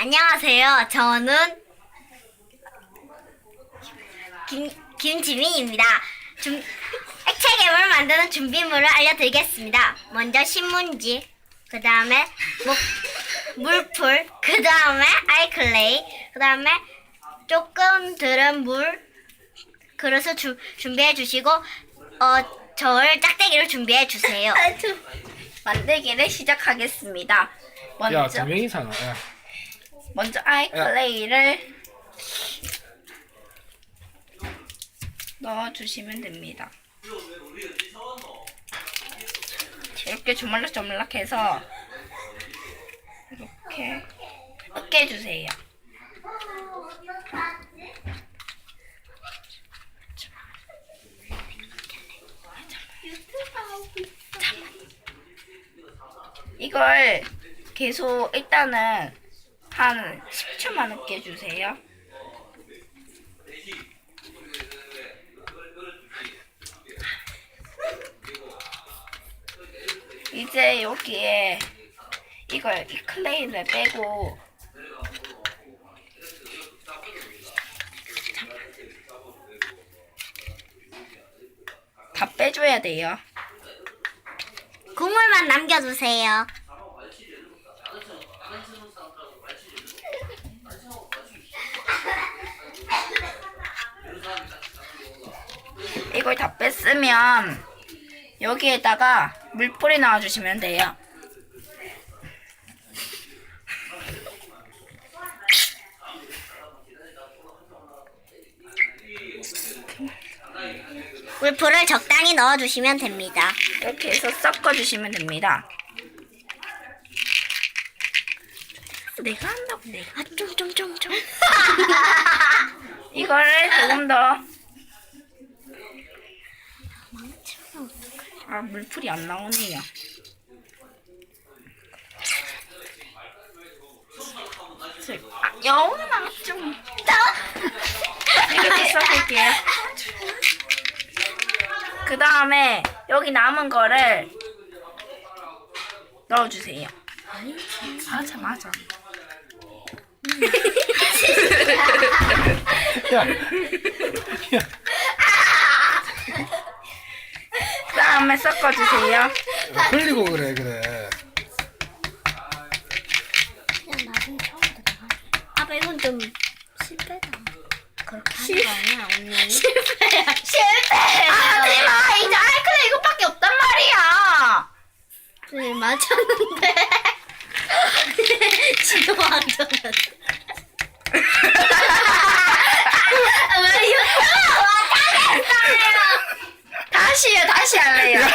안녕하세요. 저는 김, 김지민입니다. 준, 액체괴물 만드는 준비물을 알려드리겠습니다. 먼저 신문지, 그 다음에 물풀, 그 다음에 아이클레이, 그 다음에 조금 들은 물, 그릇을 주, 준비해 주시고, 어, 저를 짝대기를 준비해 주세요. 만들기를 시작하겠습니다. 야, 먼저 두 명이잖아. 야. 먼저 아이클레이를 넣어주시면 됩니다. 이렇게 조물락조물락해서 이렇게 으깨주세요. 이걸 계속 일단은 한 10초만 으깨주세요. 이제 여기에 이걸 이 클레이를 빼고 다 빼줘야 돼요. 국물만 남겨주세요. 이걸 다 뺐으면 여기에다가 물뿌리 넣어주시면 돼요. 물풀을 적당히 넣어주시면 됩니다. 이렇게 해서 섞어주시면 됩니다. 내가 한다고 내가 아, 좀, 좀, 좀, 좀. 이거를 조금 더 아, 물풀이 안 나오네요. 아, 영원아 좀 이렇게 섞을게요. 그 다음에 여기 남은 거를 넣어주세요. 맞아 맞아. 야. 야. 그 다음에 섞어주세요. 흘리고 그래, 그래. 나중에. 아빠, 이건 좀 실패다. 그렇게 하는 거 아니야, 언니? 실패야. 실패. 하지마. 이제 아이클레 이것밖에 없단 말이야. 네, 맞췄는데. 钱了呀。